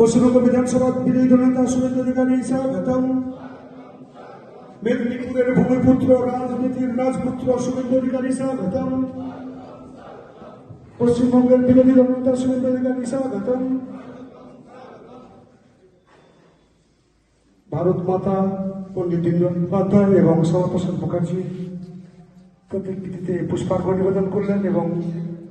পশ্চিমবঙ্গ বিধানসভা বিরোধী দলনেতা সুরেন্দ্র অধিকারী স্বাগতম। মেদিনীপুরের ভূমিপুত্র, রাজনীতির রাজপুত্র শুভেন্দু অধিকারী স্বাগতম। পশ্চিমবঙ্গের বিরোধী দলনেতা শুভেন্দু অধিকারী স্বাগতম। ভারত মাতা, পণ্ডিত দীনদয়াল উপাধ্যায় এবং শ্যামাপ্রসাদ মুখার্জি প্রতিকৃতিতে পুষ্পার্ঘ নিবেদন করলেন এবং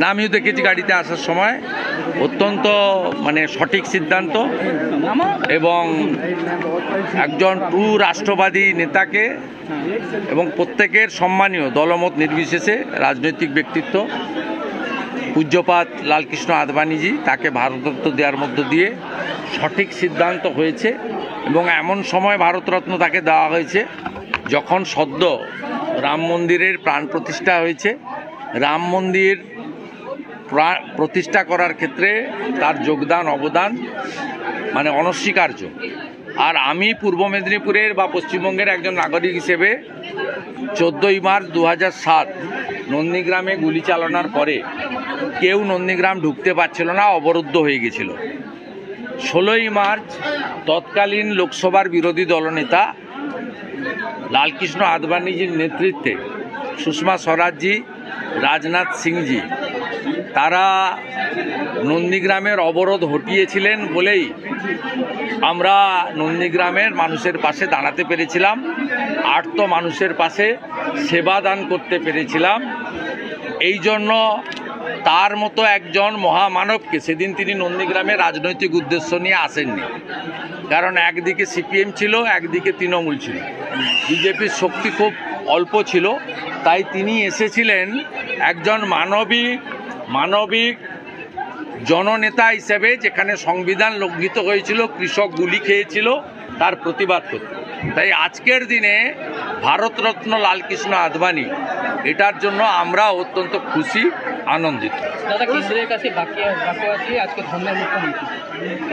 না, আমিও দেখেছি গাড়িতে আসার সময়। অত্যন্ত মানে সঠিক সিদ্ধান্ত এবং একজন টু রাষ্ট্রবাদী নেতাকে এবং প্রত্যেকের সম্মানীয় দলমত নির্বিশেষে রাজনৈতিক ব্যক্তিত্ব পূজ্যপাত লালকৃষ্ণ আদবানিজি তাকে ভারতরত্ন দেওয়ার মধ্য দিয়ে সঠিক সিদ্ধান্ত হয়েছে এবং এমন সময় ভারতরত্ন তাকে দেওয়া হয়েছে। যখন সদ্য রাম মন্দিরের প্রাণ প্রতিষ্ঠা হয়েছে, রাম মন্দির প্রা- প্রতিষ্ঠা করার ক্ষেত্রে তার যোগদান, অবদান মানে অনস্বীকার্য। আর আমি পূর্ব মেদিনীপুরের বা পশ্চিমবঙ্গের একজন নাগরিক হিসেবে চোদ্দোই মার্চ দু সাত নন্দীগ্রামে গুলি চালানোর পরে কেউ নন্দীগ্রাম ঢুকতে পারছিল না, অবরুদ্ধ হয়ে গেছিল। ষোলোই মার্চ তৎকালীন লোকসভার বিরোধী দলনেতা লালকৃষ্ণ আদবানিজির নেতৃত্বে সুষমা স্বরাজজি, রাজনাথ সিংজি তারা নন্দীগ্রামের অবরোধ হটিয়েছিলেন বলেই আমরা নন্দীগ্রামের মানুষের পাশে দাঁড়াতে পেরেছিলাম, আর্ত মানুষের পাশে সেবা দান করতে পেরেছিলাম। এই জন্য তার মতো একজন মহামানবকে সেদিন তিনি নন্দীগ্রামে রাজনৈতিক উদ্দেশ্য নিয়ে আসেননি। কারণ একদিকে সিপিএম ছিল, একদিকে তৃণমূল ছিল। বিজেপির শক্তি খুব অল্প ছিল, তাই তিনি এসেছিলেন একজন মানবিক মানবিক জননেতা হিসেবে, যেখানে সংবিধান লঙ্ঘিত হয়েছিল, কৃষক গুলি খেয়েছিল, তার প্রতিবাদ করতে। তাই আজকের দিনে ভারতরত্ন লালকৃষ্ণ আদবানি, এটার জন্য আমরা অত্যন্ত খুশি, আনন্দিত। কাছে